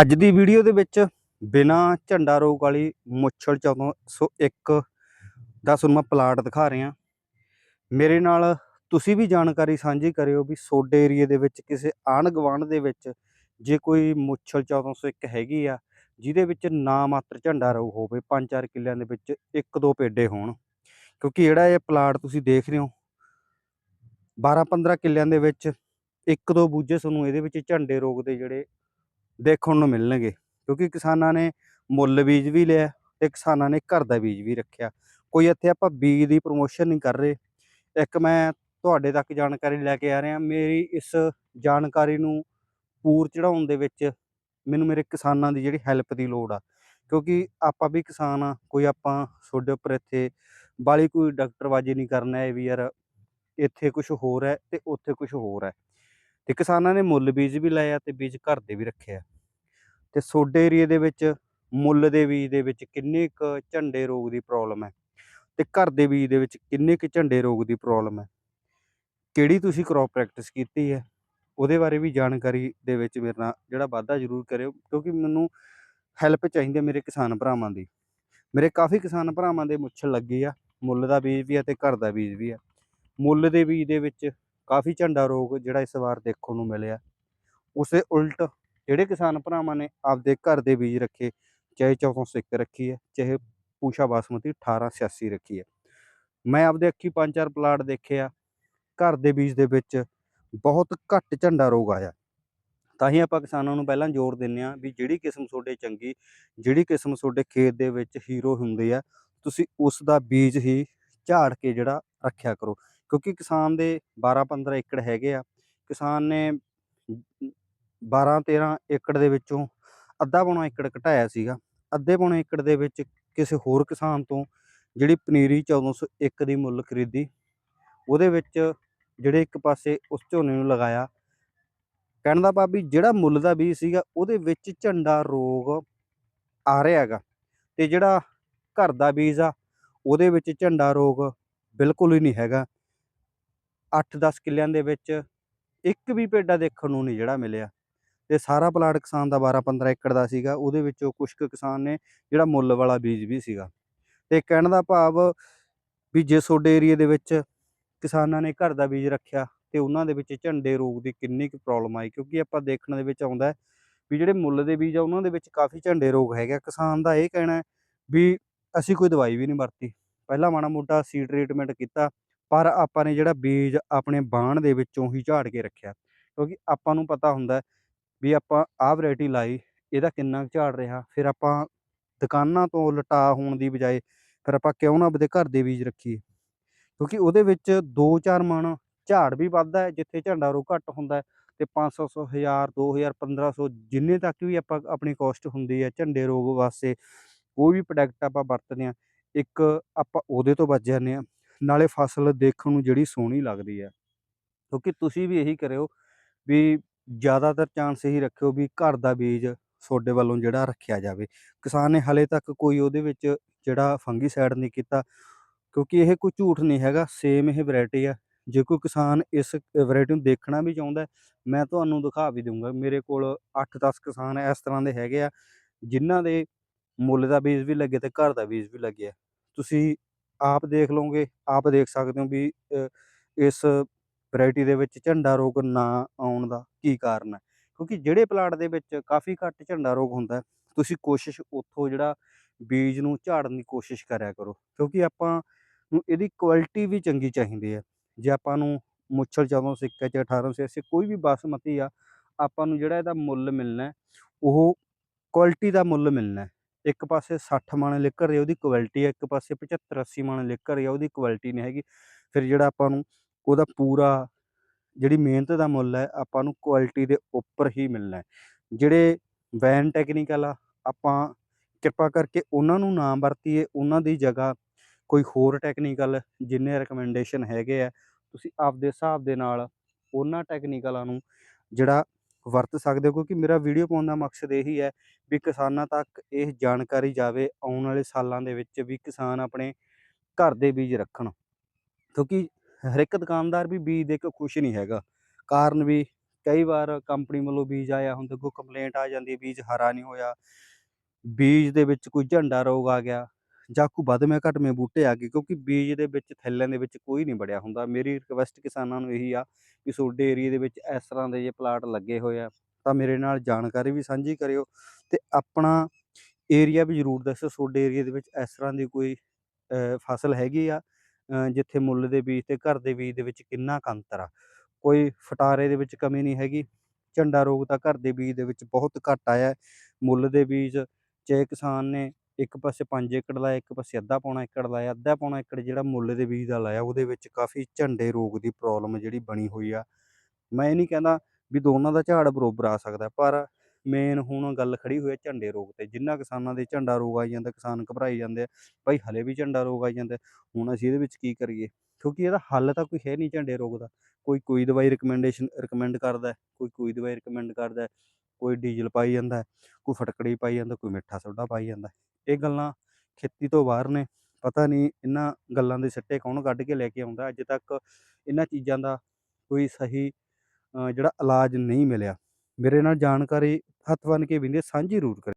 ਅੱਜ ਦੀ ਵੀਡੀਓ ਦੇ ਵਿੱਚ ਬਿਨਾ ਝੰਡਾ ਰੋਗ ਵਾਲੀ ਮੁੱਛਲ 401 ਦਾ ਤੁਹਾਨੂੰ ਮੈਂ ਪਲਾਟ ਦਿਖਾ ਰਿਹਾ। ਮੇਰੇ ਨਾਲ ਤੁਸੀਂ ਵੀ ਜਾਣਕਾਰੀ ਸਾਂਝੀ ਕਰਿਓ ਵੀ ਸੋਡੇ ਏਰੀਏ ਦੇ ਵਿੱਚ ਕਿਸੇ ਆਂਢ ਗੁਆਂਢ ਦੇ ਵਿੱਚ ਜੇ ਕੋਈ ਮੁੱਛਲ 401 ਹੈਗੀ ਆ, ਜਿਹਦੇ ਵਿੱਚ ਨਾ ਮਾਤਰ ਝੰਡਾ ਰੋਗ ਹੋਵੇ 5-4 ਕਿੱਲਿਆਂ ਦੇ ਵਿੱਚ ਇੱਕ ਦੋ ਪੇਡੇ ਹੋਣ। ਕਿਉਂਕਿ ਜਿਹੜਾ ਇਹ ਪਲਾਟ ਤੁਸੀਂ ਦੇਖ ਰਹੇ ਹੋ 12-15 ਕਿੱਲਿਆਂ ਦੇ ਵਿੱਚ ਇੱਕ ਦੋ ਬੂਝੇ ਤੁਹਾਨੂੰ ਇਹਦੇ ਵਿੱਚ ਝੰਡੇ ਰੋਗ ਦੇ ਜਿਹੜੇ ਦੇਖਣ ਨੂੰ ਮਿਲਣਗੇ। ਕਿਉਂਕਿ ਕਿਸਾਨਾਂ ਨੇ ਮੁੱਲ ਬੀਜ ਵੀ ਲਿਆ ਤੇ ਕਿਸਾਨਾਂ ਨੇ ਘਰ ਦਾ ਬੀਜ ਵੀ ਰੱਖਿਆ। ਕੋਈ ਇੱਥੇ ਆਪਾਂ ਬੀਜ ਦੀ ਪ੍ਰੋਮੋਸ਼ਨ ਨਹੀਂ ਕਰ ਰਹੇ। ਇੱਕ ਮੈਂ ਤੁਹਾਡੇ ਤੱਕ ਜਾਣਕਾਰੀ ਲੈ ਕੇ ਆ ਰਿਹਾ। ਮੇਰੀ ਇਸ ਜਾਣਕਾਰੀ ਨੂੰ ਪੂਰ ਚੜਾਉਣ ਦੇ ਵਿੱਚ ਮੈਨੂੰ ਮੇਰੇ ਕਿਸਾਨਾਂ ਦੀ ਜਿਹੜੀ ਹੈਲਪ ਦੀ ਲੋੜ ਆ। ਕਿਉਂਕਿ ਆਪਾਂ ਵੀ ਕਿਸਾਨ ਆ, ਕੋਈ ਆਪਾਂ ਤੁਹਾਡੇ ਉੱਪਰ ਇੱਥੇ ਬਾਲੀ ਕੋਈ ਡਾਕਟਰਬਾਜੀ ਨਹੀਂ ਕਰਨਾ ਹੈ ਵੀ ਯਾਰ ਇੱਥੇ ਕੁਝ ਹੋਰ ਹੈ ਤੇ ਉੱਥੇ ਕੁਝ ਹੋਰ ਹੈ। ਤੇ ਕਿਸਾਨਾਂ ਨੇ ਮੁੱਲ ਬੀਜ ਵੀ ਲਾਇਆ ਆ ਤੇ ਬੀਜ ਘਰ ਦੇ ਵੀ ਰੱਖੇ ਆ ਤੇ ਸੋਡੇ ਏਰੀਏ ਦੇ ਵਿੱਚ ਮੁੱਲ ਦੇ ਬੀਜ ਦੇ ਵਿੱਚ ਕਿੰਨੇ ਕੁ ਝੰਡੇ ਰੋਗ ਦੀ ਪ੍ਰੋਬਲਮ ਹੈ? ਤੇ ਘਰ ਦੇ ਬੀਜ ਦੇ ਵਿੱਚ ਕਿੰਨੇ ਕੁ ਝੰਡੇ ਰੋਗ ਦੀ ਪ੍ਰੋਬਲਮ ਹੈ? ਕਿਹੜੀ ਤੁਸੀਂ ਕ੍ਰੌਪ ਪ੍ਰੈਕਟਿਸ ਕੀਤੀ ਹੈ? ਉਹਦੇ ਬਾਰੇ ਵੀ ਜਾਣਕਾਰੀ ਦੇ ਵਿੱਚ ਮੇਰੇ ਨਾਲ ਜਿਹੜਾ ਵਾਧਾ ਜ਼ਰੂਰ ਕਰਿਓ, ਕਿਉਂਕਿ ਮੈਨੂੰ ਹੈਲਪ ਚਾਹੀਦੀ ਹੈ ਮੇਰੇ ਕਿਸਾਨ ਭਰਾਵਾਂ ਦੀ। ਮੇਰੇ ਕਾਫੀ ਕਿਸਾਨ ਭਰਾਵਾਂ ਦੇ ਮੁੱਛ ਲੱਗੀ ਆ, ਮੁੱਲ ਦਾ ਬੀਜ ਵੀ ਆ ਤੇ ਘਰ ਦਾ ਬੀਜ ਵੀ ਆ ਮੁੱਲ ਦੇ ਬੀਜ ਦੇ ਵਿੱਚ ਕਾਫੀ ਝੰਡਾ ਰੋਗ ਜਿਹੜਾ ਇਸ ਵਾਰ ਦੇਖਣ ਨੂੰ ਮਿਲਿਆ। ਉਸੇ ਉਲਟ ਜਿਹੜੇ ਕਿਸਾਨ ਭਰਾਵਾਂ ਨੇ ਆਪਦੇ ਘਰ ਦੇ ਬੀਜ ਰੱਖੇ, ਚਾਹੇ 401 ਰੱਖੀ ਹੈ, ਚਾਹੇ ਪੂਸ਼ਾ ਬਾਸਮਤੀ 1886 ਰੱਖੀ ਹੈ। ਮੈਂ ਆਪਦੇ ਅੱਖੀ ਪੰਜ ਚਾਰ ਪਲਾਟ ਦੇਖੇ ਆ ਘਰ ਦੇ ਬੀਜ ਦੇ ਵਿੱਚ ਬਹੁਤ ਘੱਟ ਝੰਡਾ ਰੋਗ ਆਇਆ। ਤਾਂ ਹੀ ਆਪਾਂ ਕਿਸਾਨਾਂ ਨੂੰ ਪਹਿਲਾਂ ਜ਼ੋਰ ਦਿੰਨੇ ਆ ਵੀ ਜਿਹੜੀ ਕਿਸਮ ਤੁਹਾਡੇ ਚੰਗੀ, ਜਿਹੜੀ ਕਿਸਮ ਤੁਹਾਡੇ ਖੇਤ ਦੇ ਵਿੱਚ ਹੀਰੋ ਹੁੰਦੇ ਆ ਤੁਸੀਂ ਉਸ ਦਾ ਬੀਜ ਹੀ ਝਾੜ ਕੇ ਜਿਹੜਾ ਰੱਖਿਆ ਕਰੋ। ਕਿਉਂਕਿ ਕਿਸਾਨ ਦੇ 12-15 ਏਕੜ ਹੈਗੇ ਆ, ਕਿਸਾਨ ਨੇ 12-13 ਏਕੜ ਦੇ ਵਿੱਚੋਂ ਅੱਧਾ ਪੌਣਾ ਏਕੜ ਘਟਾਇਆ ਸੀਗਾ, ਅੱਧੇ ਪੌਣੇ ਏਕੜ ਦੇ ਵਿੱਚ ਕਿਸੇ ਹੋਰ ਕਿਸਾਨ ਤੋਂ ਜਿਹੜੀ ਪਨੀਰੀ 1401 ਦੀ ਮੁੱਲ ਖਰੀਦੀ, ਉਹਦੇ ਵਿੱਚ ਜਿਹੜੇ ਇੱਕ ਪਾਸੇ ਉਸ ਝੋਨੇ ਨੂੰ ਲਗਾਇਆ, ਕਹਿਣ ਦਾ ਭਾਵ ਵੀ ਜਿਹੜਾ ਮੁੱਲ ਦਾ ਬੀਜ ਸੀਗਾ, ਉਹਦੇ ਵਿੱਚ ਝੰਡਾ ਰੋਗ ਆ ਰਿਹਾ ਹੈਗਾ ਤੇ ਜਿਹੜਾ ਘਰ ਦਾ ਬੀਜ ਆ, ਉਹਦੇ ਵਿੱਚ ਝੰਡਾ ਰੋਗ ਬਿਲਕੁਲ ਹੀ ਨਹੀਂ ਹੈਗਾ। 8-10 ਕਿੱਲਿਆਂ ਦੇ ਵਿੱਚ ਇੱਕ ਵੀ ਪੇਡਾ ਦੇਖਣ ਨੂੰ ਨਹੀਂ ਜਿਹੜਾ ਮਿਲਿਆ। ਤੇ ਸਾਰਾ ਪਲਾਟ ਕਿਸਾਨ ਦਾ 12-15 ਏਕੜ ਦਾ ਸੀਗਾ, ਉਹਦੇ ਵਿੱਚੋਂ ਕੁਝ ਕੁ ਕਿਸਾਨ ਨੇ ਜਿਹੜਾ ਮੁੱਲ ਵਾਲਾ ਬੀਜ ਵੀ ਸੀਗਾ। ਤੇ ਕਹਿਣ ਦਾ ਭਾਵ ਵੀ ਜੇ ਤੁਹਾਡੇ ਏਰੀਏ ਦੇ ਵਿੱਚ ਕਿਸਾਨਾਂ ਨੇ ਘਰ ਦਾ ਬੀਜ ਰੱਖਿਆ, ਤੇ ਉਹਨਾਂ ਦੇ ਵਿੱਚ ਝੰਡੇ ਰੋਗ ਦੀ ਕਿੰਨੀ ਕੁ ਪ੍ਰੋਬਲਮ ਆਈ? ਕਿਉਂਕਿ ਆਪਾਂ ਦੇਖਣ ਦੇ ਵਿੱਚ ਆਉਂਦਾ ਵੀ ਜਿਹੜੇ ਮੁੱਲ ਦੇ ਬੀਜ ਆ, ਉਹਨਾਂ ਦੇ ਵਿੱਚ ਕਾਫੀ ਝੰਡੇ ਰੋਗ ਹੈਗੇ ਆ। ਕਿਸਾਨ ਦਾ ਇਹ ਕਹਿਣਾ ਵੀ ਅਸੀਂ ਕੋਈ ਦਵਾਈ ਵੀ ਨਹੀਂ ਵਰਤੀ। ਪਹਿਲਾਂ ਮਾੜਾ ਮੋਟਾ ਸੀਡ ਟ੍ਰੀਟਮੈਂਟ ਕੀਤਾ ਪਰ ਆਪਾਂ ਨੇ ਜਿਹੜਾ ਬੀਜ ਆਪਣੇ ਬਾਣ ਦੇ ਵਿੱਚੋਂ ਹੀ ਝਾੜ ਕੇ ਰੱਖਿਆ। ਕਿਉਂਕਿ ਆਪਾਂ ਨੂੰ ਪਤਾ ਹੁੰਦਾ ਵੀ ਆਪਾਂ ਆਹ ਵੈਰਾਈਟੀ ਲਾਈ, ਇਹਦਾ ਕਿੰਨਾ ਕੁ ਝਾੜ ਰਿਹਾ। ਫਿਰ ਆਪਾਂ ਦੁਕਾਨਾਂ ਤੋਂ ਲਟਾ ਹੋਣ ਦੀ ਬਜਾਏ ਫਿਰ ਆਪਾਂ ਕਿਉਂ ਨਾ ਆਪਦੇ ਘਰ ਦੇ ਬੀਜ ਰੱਖੀਏ। ਕਿਉਂਕਿ ਉਹਦੇ ਵਿੱਚ 2-4 ਮਣ ਝਾੜ ਵੀ ਵੱਧਦਾ ਜਿੱਥੇ ਝੰਡਾ ਰੋਗ ਘੱਟ ਹੁੰਦਾ ਹੈ ਤੇ 500 ਸੌ 1000 2000 1500 ਜਿੰਨੇ ਤੱਕ ਵੀ ਆਪਾਂ ਆਪਣੀ ਕੋਸਟ ਹੁੰਦੀ ਹੈ, ਝੰਡੇ ਰੋਗ ਵਾਸਤੇ ਕੋਈ ਵੀ ਪ੍ਰੋਡਕਟ ਆਪਾਂ ਵਰਤਦੇ ਆ ਇੱਕ ਆਪਾਂ ਉਹਦੇ ਤੋਂ ਬਚ ਜਾਂਦੇ ਆ ਨਾਲੇ ਫਸਲ ਦੇਖਣ ਨੂੰ ਜਿਹੜੀ ਸੋਹਣੀ ਲੱਗਦੀ ਹੈ। ਕਿਉਂਕਿ ਤੁਸੀਂ ਵੀ ਇਹੀ ਕਰਿਓ ਵੀ ਜ਼ਿਆਦਾਤਰ ਚਾਂਸ ਇਹੀ ਰੱਖਿਓ ਵੀ ਘਰ ਦਾ ਬੀਜ ਤੁਹਾਡੇ ਵੱਲੋਂ ਜਿਹੜਾ ਰੱਖਿਆ ਜਾਵੇ। ਕਿਸਾਨ ਨੇ ਹਲੇ ਤੱਕ ਕੋਈ ਉਹਦੇ ਵਿੱਚ ਜਿਹੜਾ ਫੰਗੀਸਾਈਡ ਨਹੀਂ ਕੀਤਾ, ਕਿਉਂਕਿ ਇਹ ਕੋਈ ਝੂਠ ਨਹੀਂ ਹੈਗਾ ਸੇਮ ਇਹ ਵੈਰਾਈਟੀ ਆ। ਜੇ ਕੋਈ ਕਿਸਾਨ ਇਸ ਵੈਰਾਈਟੀ ਨੂੰ ਦੇਖਣਾ ਵੀ ਚਾਹੁੰਦਾ ਮੈਂ ਤੁਹਾਨੂੰ ਦਿਖਾ ਵੀ ਦਊਂਗਾ। ਮੇਰੇ ਕੋਲ 8-10 ਕਿਸਾਨ ਇਸ ਤਰ੍ਹਾਂ ਦੇ ਹੈਗੇ ਆ, ਜਿਨ੍ਹਾਂ ਦੇ ਮੁੱਲ ਦਾ ਬੀਜ ਵੀ ਲੱਗੇ ਤੇ ਘਰ ਦਾ ਬੀਜ ਵੀ ਲੱਗਿਆ ਤੁਸੀਂ ਆਪ ਦੇਖ ਲਓਗੇ, ਆਪ ਦੇਖ ਸਕਦੇ ਹੋ ਵੀ ਇਸ ਵੈਰਾਈਟੀ ਦੇ ਵਿੱਚ ਝੰਡਾ ਰੋਗ ਨਾ ਆਉਣ ਦਾ ਕੀ ਕਾਰਨ ਹੈ। ਕਿਉਂਕਿ ਜਿਹੜੇ ਪਲਾਟ ਦੇ ਵਿੱਚ ਕਾਫੀ ਘੱਟ ਝੰਡਾ ਰੋਗ ਹੁੰਦਾ ਤੁਸੀਂ ਕੋਸ਼ਿਸ਼ ਉੱਥੋਂ ਜਿਹੜਾ ਬੀਜ ਨੂੰ ਝਾੜਨ ਦੀ ਕੋਸ਼ਿਸ਼ ਕਰਿਆ ਕਰੋ। ਕਿਉਂਕਿ ਆਪਾਂ ਨੂੰ ਇਹਦੀ ਕੁਆਲਿਟੀ ਵੀ ਚੰਗੀ ਚਾਹੀਦੀ ਹੈ। ਜੇ ਆਪਾਂ ਨੂੰ ਮੁੱਛਲ ਜਦੋਂ ਸਿੱਕਾ ਚ 1880 ਕੋਈ ਵੀ ਬਾਸਮਤੀ ਆ, ਆਪਾਂ ਨੂੰ ਜਿਹੜਾ ਇਹਦਾ ਮੁੱਲ ਮਿਲਣਾ ਉਹ ਕੁਆਲਿਟੀ ਦਾ ਮੁੱਲ ਮਿਲਣਾ ਇੱਕ ਪਾਸੇ 60 ਮਣ ਲਿਕਰ ਰਹੀ ਉਹਦੀ ਕੁਆਲਿਟੀ ਹੈ ਇੱਕ ਪਾਸੇ 75 80 ਮਣ ਲਿਕਰ ਰਹੀ ਉਹਦੀ ਕੁਆਲਿਟੀ ਨਹੀਂ ਹੈਗੀ। ਫਿਰ ਜਿਹੜਾ ਆਪਾਂ ਨੂੰ ਉਹਦਾ ਪੂਰਾ ਜਿਹੜੀ ਮਿਹਨਤ ਦਾ ਮੁੱਲ ਹੈ, ਆਪਾਂ ਨੂੰ ਕੁਆਲਿਟੀ ਦੇ ਉੱਪਰ ਹੀ ਮਿਲਣਾ ਹੈ। ਜਿਹੜੇ ਵੈਨ ਟੈਕਨੀਕਲ ਆ, ਆਪਾਂ ਕਿਰਪਾ ਕਰਕੇ ਉਹਨਾਂ ਨੂੰ ਨਾ ਵਰਤੀਏ, ਉਹਨਾਂ ਦੀ ਜਗ੍ਹਾ ਕੋਈ ਹੋਰ ਟੈਕਨੀਕਲ ਜਿੰਨੇ ਰეკਮੈਂਡੇਸ਼ਨ ਹੈਗੇ ਆ, ਤੁਸੀਂ ਆਪਦੇ ਹਿਸਾਬ ਦੇ ਨਾਲ ਉਹਨਾਂ ਟੈਕਨੀਕਲਾਂ ਨੂੰ ਜਿਹੜਾ ਵਰਤ ਸਕਦੇ ਹੋ, ਕਿਉਂਕਿ ਮੇਰਾ ਵੀਡੀਓ ਪਾਉਣ ਦਾ ਮਕਸਦ ਇਹੀ ਹੈ ਵੀ ਕਿਸਾਨਾਂ ਤੱਕ ਇਹ ਜਾਣਕਾਰੀ ਜਾਵੇ, ਆਉਣ ਵਾਲੇ ਸਾਲਾਂ ਦੇ ਵਿੱਚ ਵੀ ਕਿਸਾਨ ਆਪਣੇ ਘਰ ਦੇ ਬੀਜ ਰੱਖਣ। ਕਿਉਂਕਿ ਹਰ ਇੱਕ ਦੁਕਾਨਦਾਰ ਵੀ ਬੀਜ ਦੇ ਕੇ ਖੁਸ਼ ਨਹੀਂ ਹੈਗਾ। ਕਾਰਨ ਵੀ ਕਈ ਵਾਰ ਕੰਪਨੀ ਵੱਲੋਂ ਬੀਜ ਆਇਆ ਹੁੰਦਾ ਕੋਈ ਕੰਪਲੇਂਟ ਆ ਜਾਂਦੀ ਬੀਜ ਹਰਾ ਨਹੀਂ ਹੋਇਆ। ਬੀਜ ਦੇ ਵਿੱਚ ਕੋਈ ਝੰਡਾ ਰੋਗ ਆ ਗਿਆ। ਜਾਂ ਕੋਈ ਵੱਧਵੇਂ ਘਟਵੇਂ ਬੂਟੇ ਆ ਗਏ, ਕਿਉਂਕਿ ਬੀਜ ਦੇ ਵਿੱਚ, ਥੈਲਿਆਂ ਦੇ ਵਿੱਚ ਕੋਈ ਨਹੀਂ ਵੜਿਆ ਹੁੰਦਾ। ਮੇਰੀ ਰਿਕਵੈਸਟ ਕਿਸਾਨਾਂ ਨੂੰ ਇਹੀ ਆ ਕਿ ਤੁਹਾਡੇ ਏਰੀਏ ਦੇ ਵਿੱਚ ਇਸ ਤਰ੍ਹਾਂ ਦੇ ਜੇ ਪਲਾਟ ਲੱਗੇ ਹੋਏ ਆ, ਤਾਂ ਮੇਰੇ ਨਾਲ ਜਾਣਕਾਰੀ ਵੀ ਸਾਂਝੀ ਕਰਿਓ ਤੇ ਆਪਣਾ ਏਰੀਆ ਵੀ ਜ਼ਰੂਰ ਦੱਸੋ ਤੁਹਾਡੇ ਏਰੀਏ ਦੇ ਵਿੱਚ ਇਸ ਤਰ੍ਹਾਂ ਦੀ ਕੋਈ ਫਸਲ ਹੈਗੀ ਆ ਜਿੱਥੇ ਮੁੱਲ ਦੇ ਬੀਜ ਤੇ ਘਰ ਦੇ ਬੀਜ ਦੇ ਵਿੱਚ ਕਿੰਨਾ ਕੁ ਅੰਤਰ ਆ। ਕੋਈ ਫਟਾਰੇ ਦੇ ਵਿੱਚ ਕਮੀ ਨਹੀਂ ਹੈਗੀ, ਝੰਡਾ ਰੋਗ ਤਾਂ ਘਰ ਦੇ ਬੀਜ ਦੇ ਵਿੱਚ ਬਹੁਤ ਘੱਟ ਆਇਆ। ਮੁੱਲ ਦੇ ਬੀਜ ਚਾਹੇ ਕਿਸਾਨ ਨੇ ਇੱਕ ਪਾਸੇ 5 ਏਕੜ ਲਾਇਆ, ਇੱਕ ਪਾਸੇ ਅੱਧਾ ਪੌਣਾ ਏਕੜ ਲਾਇਆ, ਅੱਧਾ ਪੌਣਾ ਏਕੜ ਜਿਹੜਾ ਮੁੱਲ ਦੇ ਬੀਜ ਦਾ ਲਾਇਆ, ਉਹਦੇ ਵਿੱਚ ਕਾਫੀ ਝੰਡੇ ਰੋਗ ਦੀ ਪ੍ਰੋਬਲਮ ਜਿਹੜੀ ਬਣੀ ਹੋਈ ਆ। ਮੈਂ ਇਹ ਨਹੀਂ ਕਹਿੰਦਾ ਵੀ ਦੋਨਾਂ ਦਾ ਝਾੜ ਬਰੋਬਰ ਆ ਸਕਦਾ, ਪਰ ਮੇਨ ਹੁਣ ਗੱਲ ਖੜੀ ਹੋਈ ਹੈ ਝੰਡੇ ਰੋਗ ਤੇ। ਜਿੰਨਾ ਕਿਸਾਨਾਂ ਦੇ ਝੰਡਾ ਰੋਗ ਆਈ ਜਾਂਦਾ, ਕਿਸਾਨ ਘਬਰਾਈ ਜਾਂਦੇ ਆ, ਭਾਈ ਹਲੇ ਵੀ ਝੰਡਾ ਰੋਗ ਆਈ ਜਾਂਦਾ, ਹੁਣ ਅਸੀਂ ਇਹਦੇ ਵਿੱਚ ਕੀ ਕਰੀਏ? ਕਿਉਂਕਿ ਇਹਦਾ ਹੱਲ ਤਾਂ ਕੋਈ ਹੈ ਨਹੀਂ ਝੰਡੇ ਰੋਗ ਦਾ। ਕੋਈ ਕੋਈ ਦਵਾਈ ਰਿਕਮੈਂਡੇਸ਼ਨ ਰਿਕਮੈਂਡ ਕਰਦਾ, ਕੋਈ ਕੋਈ ਦਵਾਈ ਰਿਕਮੈਂਡ ਕਰਦਾ। ਕੋਈ ਡੀਜ਼ਲ ਪਾਈ ਜਾਂਦਾ, ਕੋਈ ਫਟਕੜੀ ਪਾਈ ਜਾਂਦਾ, ਕੋਈ ਮਿੱਠਾ ਸੋਡਾ ਪਾਈ ਜਾਂਦਾ। ਇਹ ਗੱਲਾਂ ਖੇਤੀ ਤੋਂ ਬਾਹਰ ਨੇ। ਪਤਾ ਨਹੀਂ ਇਹਨਾਂ ਗੱਲਾਂ ਦੇ ਸਿੱਟੇ ਕੌਣ ਕੱਢ ਕੇ ਲੈ ਕੇ ਆਉਂਦਾ। ਅੱਜ ਤੱਕ ਇਹਨਾਂ ਚੀਜ਼ਾਂ ਦਾ ਕੋਈ ਸਹੀ ਜਿਹੜਾ ਇਲਾਜ ਨਹੀਂ ਮਿਲਿਆ। ਮੇਰੇ ਨਾਲ ਜਾਣਕਾਰੀ ਹੱਥ ਬੰਨ੍ਹ ਕੇ ਵਿੰਦੇ ਸਾਂਝੀ ਜ਼ਰੂਰ ਕਰੇ